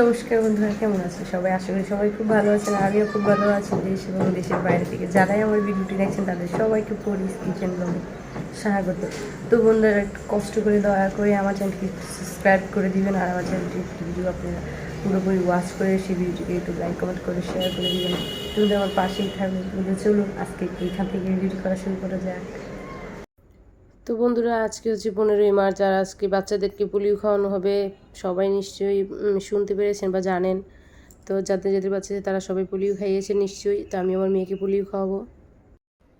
নমস্কার বন্ধুরা, কেমন আছেন সবাই? আশা করি সবাই খুব ভালো আছেন, আমিও খুব ভালো আছি দেশ এবং দেশের বাইরে থেকে। যারাই আমার ভিডিওটি দেখছেন, তাদের সবাইকে পরিস কিচেন ব্লগে স্বাগত। তো বন্ধুরা, একটু কষ্ট করে দয়া করে আমার চ্যানেলটি সাবস্ক্রাইব করে দিবেন আর আমার চ্যানেলটি ভিডিও আপনারা পুরোপুরি ওয়াচ করে সেই ভিডিওটিকে একটু লাইক কমেন্ট করে শেয়ার করে দিবেন। তুমি আমার পাশেই থাকবে কিন্তু চলুন আজকে এইখান থেকে ভিডিওটি করা শুরু করা যাক। তো বন্ধুরা, আজকে হচ্ছে পনেরোই মার্চ আর আজকে বাচ্চাদেরকে পোলিও খাওয়ানো হবে। সবাই নিশ্চয়ই শুনতে পেরেছেন বা জানেন। তো যাদের যাদের বাচ্চাদের তারা সবাই পোলিও খাইয়েছে নিশ্চয়ই। তো আমি আমার মেয়েকে পোলিও খাওয়াবো।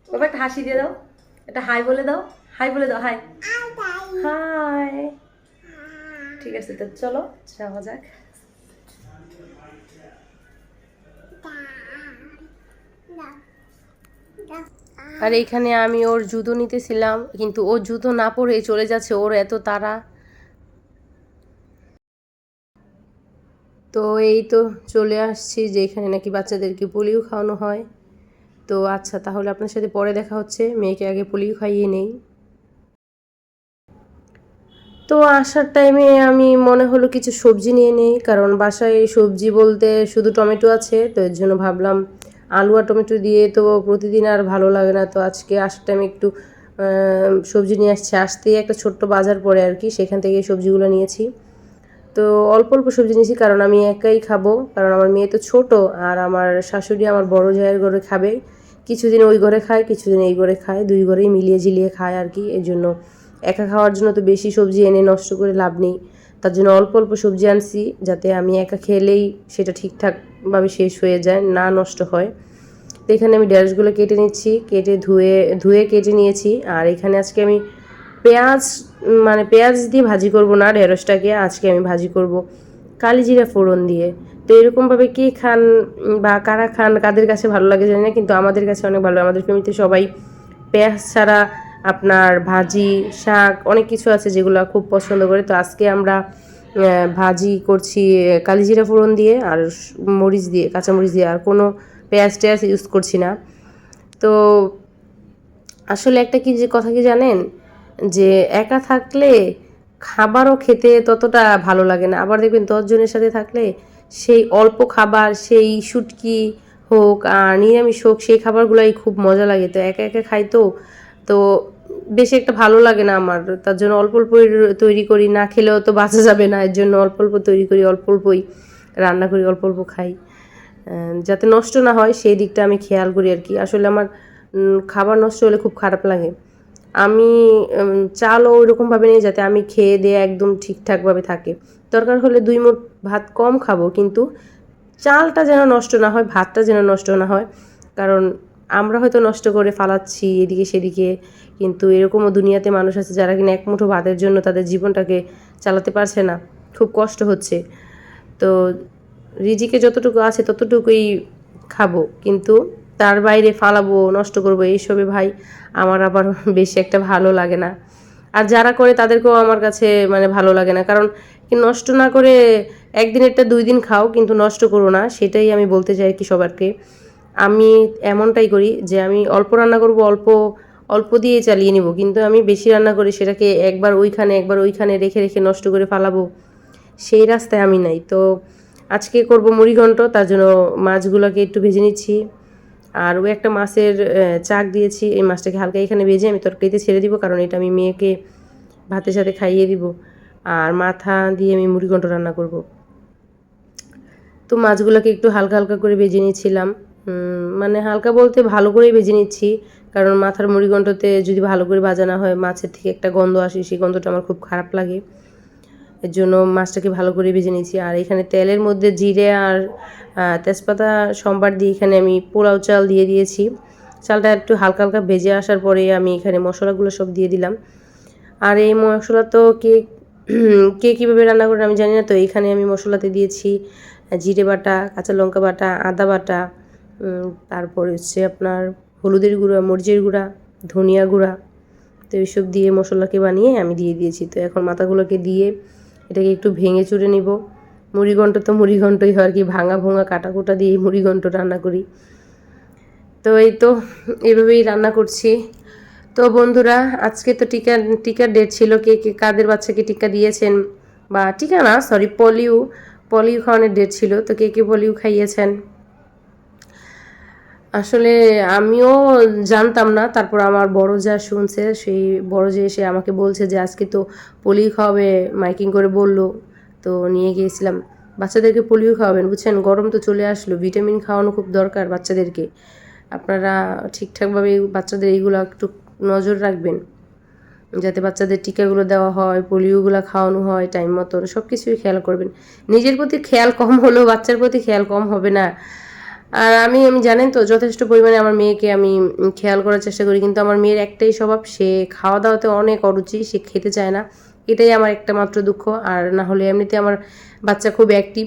বাবা একটা হাসি দিয়ে দাও। একটা হাই বলে দাও। হাই বলে দাও, হাই। হাই। ঠিক আছে, তো চলো, যাওয়া যাক। আর এইখানে আমি ওর জুতো নিতেছিলাম, কিন্তু ও জুতো না পরে চলে যাচ্ছে। ওর এত তাড়া। তো এই তো চলে আসছি যে এখানে নাকি বাচ্চাদেরকে পোলিও খাওয়ানো হয়। তো আচ্ছা তাহলে আপনার সাথে পরে দেখা হচ্ছে। মেয়েকে আগে পোলিও খাইয়ে নেই। তো আসার টাইমে আমি মনে হলো কিছু সবজি নিয়ে নেই, কারণ বাসায় সবজি বলতে শুধু টমেটো আছে। তো এর জন্য ভাবলাম আলু আর টমেটো দিয়ে তো প্রতিদিন আর ভালো লাগে না। তো আজকে আসার টাইমে একটু সবজি নিয়ে আসছে। আসতেই একটা ছোট্ট বাজার পড়ে আর কি, সেখান থেকে সবজিগুলো নিয়েছি। তো অল্প অল্প সবজি নিয়েছি কারণ আমি একাই খাব, কারণ আমার মেয়ে তো ছোট আর আমার শাশুড়ি আমার বড় জায়ের ঘরে খাবে। কিছুদিন ওই ঘরে খায়, কিছুদিন এই ঘরে খায়, দুই ঘরেই মিলিয়ে ঝিলিয়ে খায় আর কি। এই জন্য একা খাওয়ার জন্য তো বেশি সবজি এনে নষ্ট করে লাভ নেই। তার জন্য অল্প অল্প সবজি আনছি, যাতে আমি একা খেলেই সেটা ঠিকঠাকভাবে শেষ হয়ে যায়, না নষ্ট হয়। তো এখানে আমি ঢেঁড়সগুলো কেটে নিচ্ছি, কেটে ধুয়ে ধুয়ে কেটে নিয়েছি। আর এখানে আজকে আমি পেঁয়াজ মানে পেঁয়াজ দিয়ে ভাজি করব না ঢেঁড়সটাকে আজকে আমি ভাজি করব। কালি জিরা ফোড়ন দিয়ে। তো এরকমভাবে কে খান বা কারা খান কাদের কাছে ভালো লাগে জানি না কিন্তু আমাদের কাছে অনেক ভালো আমাদের ফ্যামিলিতে সবাই পেঁয়াজ ছাড়া আপনার ভাজি শাক অনেক কিছু আছে যেগুলো খুব পছন্দ করে। তো আজকে আমরা ভাজি করছি আহ, কালিজিরা ফোড়ন দিয়ে আর মরিচ দিয়ে কাঁচামরিচ দিয়ে। আর কোনো পেঁয়াজ টেয়াজ ইউজ করছি না। তো আসলে একটা কি যে কথা কি জানেন? যে একা থাকলে খাবারও খেতে ততটা ভালো লাগে না। আবার দেখবেন দশজনের সাথে থাকলে সেই অল্প খাবার, সেই শুটকি হোক আর নিরামিষ হোক, সেই খাবারগুলাই খুব মজা লাগে। তো একা একা খাই তো তো বেশি একটা ভালো লাগে না আমার। তার জন্য অল্প অল্প তৈরি করি, না খেলেও তো বাঁচা যাবে না। এর জন্য অল্প অল্প তৈরি করি, অল্প অল্পই রান্না করি, অল্প অল্প খাই। যাতে নষ্ট না হয়, সেই দিকটা আমি খেয়াল করি আর কি। আসলে আমার খাবার নষ্ট হলে খুব খারাপ লাগে। আমি চালও ওইরকমভাবে নিই যাতে আমি খেয়ে দিয়ে একদম ঠিকঠাকভাবে থাকে। দরকার হলে দুই মুঠ ভাত কম খাব, কিন্তু চালটা যেন নষ্ট না হয়, ভাতটা যেন নষ্ট না হয়, কারণ আমরা হয়তো নষ্ট করে ফালাচ্ছি এদিকে সেদিকে, কিন্তু এরকমও দুনিয়াতে মানুষ আছে যারা কিনা এক মুঠো ভাতের জন্য তাদের জীবনটাকে চালাতে পারছে না, খুব কষ্ট হচ্ছে। তো রিজিকে যতটুকু আছে ততটুকুই খাব, কিন্তু তার বাইরে ফালাবো, নষ্ট করব, এইসবে ভাই আমার আবার বেশি একটা ভালো লাগে না। আর যারা করে তাদেরকেও আমার কাছে মানে ভালো লাগে না। কারণ নষ্ট না করে একদিনেরটা দুই দিন খাও, কিন্তু নষ্ট করো না, সেটাই আমি বলতে চাই কি সবারকে। আমি এমনটাই করি যে আমি অল্প রান্না করব, অল্প অল্প দিয়ে চালিয়ে নিব। কিন্তু আমি বেশি রান্না করে সেটাকে একবার ওইখানে একবার ওইখানে রেখে রেখে নষ্ট করে ফালাবো, সেই রাস্তায় আমি নাই। তো আজকে করব মুড়িঘণ্ট, তার জন্য মাছগুলোকে একটু ভেজে নিচ্ছি। আর ওই একটা মাছের চাক দিয়েছি, এই মাছটাকে হালকা এখানে ভেজে আমি তরকারিতে ছেড়ে দিব, কারণ এটা আমি মেয়েকে ভাতের সাথে খাইয়ে দিব। আর মাথা দিয়ে আমি মুড়ি মুড়িঘণ্ট রান্না করব। তো মাছগুলোকে একটু হালকা হালকা করে ভেজে নিয়েছিলাম। মানে হালকা বলতে ভালো করেই ভেজে নিচ্ছি, কারণ মাথার মুড়িঘণ্টতে যদি ভালো করে ভাজা না হয়, মাছের থেকে একটা গন্ধ আসে, সেই গন্ধটা আমার খুব খারাপ লাগে। এর জন্য মাছটাকে ভালো করে ভেজে নিয়েছি। আর এখানে তেলের মধ্যে জিরে আর তেজপাতা, সম্বার দিয়ে এখানে আমি পোলাও চাল দিয়ে দিয়েছি। চালটা একটু হালকা হালকা ভেজে আসার পরে আমি এখানে মশলাগুলো সব দিয়ে দিলাম। আর এই মশলা তো কে কে কীভাবে রান্না করে আমি জানি না, তো এখানে আমি মশলাতে দিয়েছি জিরে বাটা, কাঁচা লঙ্কা বাটা, আদা বাটা তারপরে হচ্ছে আপনার হলুদের গুঁড়া, মরিচের গুঁড়া, ধনিয়া গুঁড়া, তো এইসব দিয়ে মশলাকে বানিয়ে আমি দিয়ে দিয়েছি। তো এখন মাথাগুলোকে দিয়ে এটাকে একটু ভেঙে চুড়ে নিব। মুড়িঘণ্ট তো মুড়িঘণ্টই হয় আর কি, ভাঙা ভোঙা কাটা কোটা দিয়ে মুড়িঘণ্ট রান্না করি। তো এই তো, এভাবেই রান্না করছি। তো বন্ধুরা, আজকে তো টিকা, টিকার ডেট ছিল, কে কে, কাদের বাচ্চাকে টিকা দিয়েছেন? বা টিকা না সরি পলিউ পলিউ খাওয়ানোর ডেট ছিল, তো কে কে পলিউ খাইয়েছেন? আসলে আমিও জানতাম না, তারপর আমার বড় যা শুনছে, সেই বড় যে এসে আমাকে বলছে যে আজকে তো পোলিও খাওয়াবে, মাইকিং করে বলল, তো নিয়ে গিয়েছিলাম। বাচ্চাদেরকে পোলিও খাওয়াবেন, বুঝছেন? গরম তো চলে আসলো, ভিটামিন খাওয়ানো খুব দরকার বাচ্চাদেরকে। আপনারা ঠিকঠাকভাবে বাচ্চাদের এইগুলো একটু নজর রাখবেন, যাতে বাচ্চাদের টিকাগুলো দেওয়া হয়, পোলিওগুলো খাওয়ানো হয়, টাইম মতন সব কিছুই খেয়াল করবেন। নিজের প্রতি খেয়াল কম হলেও বাচ্চার প্রতি খেয়াল কম হবে না। আর আমি আমি জানেন তো, যথেষ্ট পরিমাণে আমার মেয়েকে আমি খেয়াল করার চেষ্টা করি। কিন্তু আমার মেয়ের একটাই স্বভাব, সে খাওয়া দাওয়াতে অনেক অরুচি, সে খেতে চায় না। এটাই আমার একটা মাত্র দুঃখ। আর না হলে এমনিতে আমার বাচ্চা খুব অ্যাক্টিভ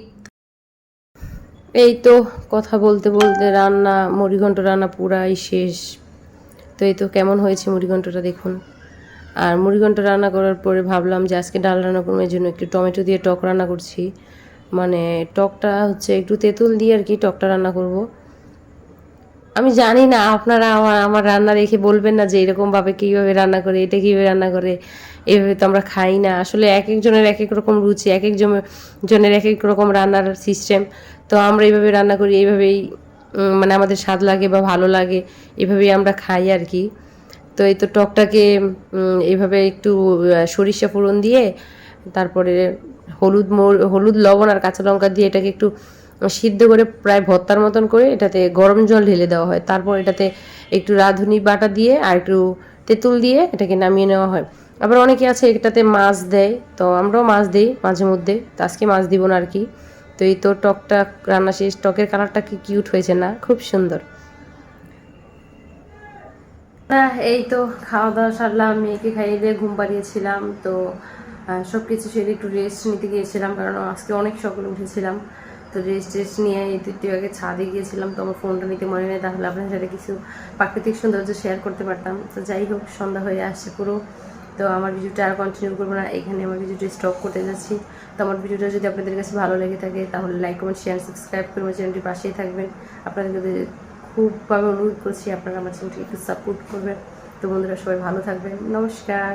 এই তো, কথা বলতে বলতে রান্না, মুড়িঘণ্ট রান্না পুরাই শেষ। তো এই তো, কেমন হয়েছে মুড়িঘণ্টটা দেখুন। আর মুড়িঘণ্ট রান্না করার পরে ভাবলাম যে আজকে ডাল রান্না এই জন্য একটু টমেটো দিয়ে টক রান্না করছি। মানে টকটা হচ্ছে একটু তেঁতুল দিয়ে আর কি টকটা রান্না করব। আমি জানি না আপনারা আমার আমার রান্না দেখে বলবেন না যে এরকমভাবে কীভাবে রান্না করে এটা কীভাবে রান্না করে এভাবে তো আমরা খাই না। আসলে এক একজনের এক এক রকম রুচি এক এক জনের এক এক রকম রান্নার সিস্টেম তো আমরা এইভাবে রান্না করি এইভাবেই মানে আমাদের স্বাদ লাগে বা ভালো লাগে এভাবেই আমরা খাই আর কি। তো এই তো টকটাকে উম, এইভাবে একটু সরিষা ফোড়ন দিয়ে তারপরে হলুদ হলুদ লবণ আর কাঁচা লঙ্কা দিয়ে এটাকে একটু সিদ্ধ করে প্রায় ভর্তার মতন করে এটাতে গরম জল ঢেলে দেওয়া হয়। তারপর এটাতে একটু রাঁধুনি বাটা দিয়ে আর একটু তেঁতুল দিয়ে এটাকে নামিয়ে নেওয়া হয়। আবার অনেকে আছে এটাতে মাছ দেয়, তো আমরাও মাছ দিই মাঝে মধ্যে, তো আজকে মাছ দিব না আর কি। তো এই তো টকটা রান্না শেষ, টকের কালারটা কি কিউট হয়েছে না? খুব সুন্দর। না এই তো খাওয়া দাওয়া সারলাম, মেয়েকে খাইয়ে দিয়ে ঘুম পাড়িয়েছিলাম, তো সব কিছু সেরে একটু রেস্ট নিতে গিয়েছিলাম, কারণ আজকে অনেক সকালে উঠেছিলাম। তো রেস্ট টেস্ট নিয়ে এই একটু আগে ছাদে গিয়েছিলাম, তো আমার ফোনটা নিতে মনে নেই, তাহলে আপনার সাথে কিছু প্রাকৃতিক সৌন্দর্য শেয়ার করতে পারতাম। তো যাই হোক, সন্ধ্যা হয়ে আসছে পুরো। তো আমার ভিডিওটা আর কন্টিনিউ করব না, এখানে আমার ভিডিওটা স্টপ করতে যাচ্ছি। তো আমার ভিডিওটা যদি আপনাদের কাছে ভালো লেগে থাকে, তাহলে লাইক কমেন্ট শেয়ার সাবস্ক্রাইব করে আমার চ্যানেলটির পাশেই থাকবেন। আপনাদের কাছে খুবভাবে অনুরোধ করছি, আপনারা আমার চ্যানেলটি একটু সাপোর্ট করবেন। তো বন্ধুরা, সবাই ভালো থাকবেন। নমস্কার।